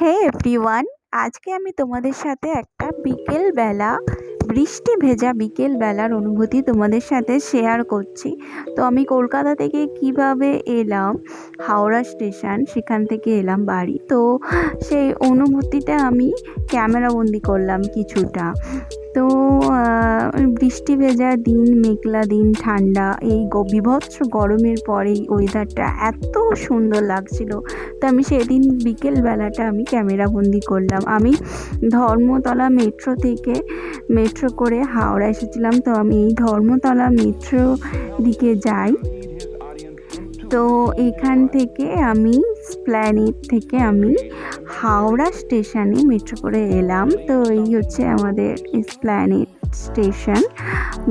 হে everyone আজকে আমি তোমাদের সাথে একটা বিকেল বেলা বৃষ্টি ভেজা বিকেল বেলার অনুভূতি তোমাদের সাথে শেয়ার করছি। তো আমি কলকাতা থেকে কীভাবে এলাম, হাওড়া স্টেশন সেখান থেকে এলাম বাড়ি। তো সেই অনুভূতিটা আমি ক্যামেরাবন্দি করলাম কিছুটা। তো বৃষ্টি ভেজা দিন, মেঘলা দিন, ঠান্ডা, এই বিভৎস গরমের পরে এই ওয়েদারটা এত সুন্দর লাগছিল। তো আমি সেদিন বিকেল বেলাটা আমি ক্যামেরাবন্দি করলাম। আমি ধর্মতলা মেট্রো থেকে মেট্রো করে হাওড়া এসেছিলাম। তো আমি এই ধর্মতলা মেট্রো দিকে যাই। তো এখান থেকে আমি স্প্ল্যানেট থেকে আমি হাওড়া স্টেশনে মেট্রো করে এলাম। তো এই হচ্ছে আমাদের স্প্ল্যানেট স্টেশন।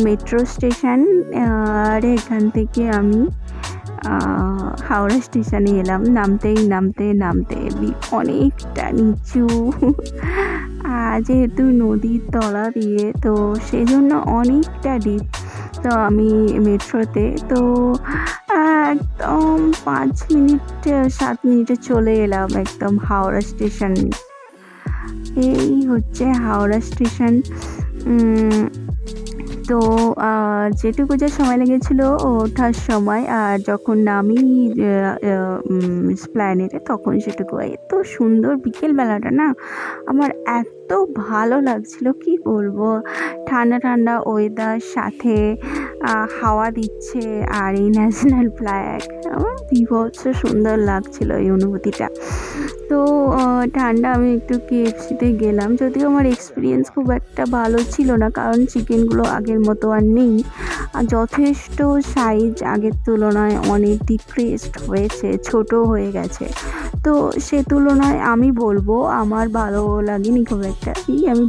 মেট্রো স্টেশন, আর এখান থেকে আমি হাওড়া স্টেশনে এলাম। নামতেই নামতে নামতে অনেকটা নিচু। যেহেতু নদীর তলা দিয়ে, তো সেজন্য অনেকটা ডিপ তো আমি মেট্রোতে, তো একদম পাঁচ মিনিট সাত মিনিটে চলে এলাম একদম হাওড়া স্টেশন। এই হচ্ছে হাওড়া স্টেশন। তো যেটুকু যা সময় লেগেছিল ওঠার সময়, আর যখন নামি স্প্ল্যানেটে তখন সেটুকু। এত সুন্দর বিকেলবেলাটা না, আমার এত ভালো লাগছিল, কি বলব? ঠান্ডা ঠান্ডা ওয়েদার সাথে হাওয়া দিচ্ছে আর এই ন্যাশনাল ফ্ল্যাগ আমার বিভৎস সুন্দর লাগছিল এই অনুভূতিটা। তো আহ, ঠান্ডা আমি একটু কেএফসিতে গেলাম। যদিও আমার এক্সপিরিয়েন্স খুব একটা ভালো ছিল না কারণ চিকেনগুলো আগের মতো আর নেই। আর যথেষ্ট সাইজ আগের তুলনায় অনেক ডিক্রিসড হয়েছে ছোট হয়ে গেছে। তো সে তুলনায় আমি বলব আমার ভালো লাগেনি খুব একটা। এই আমি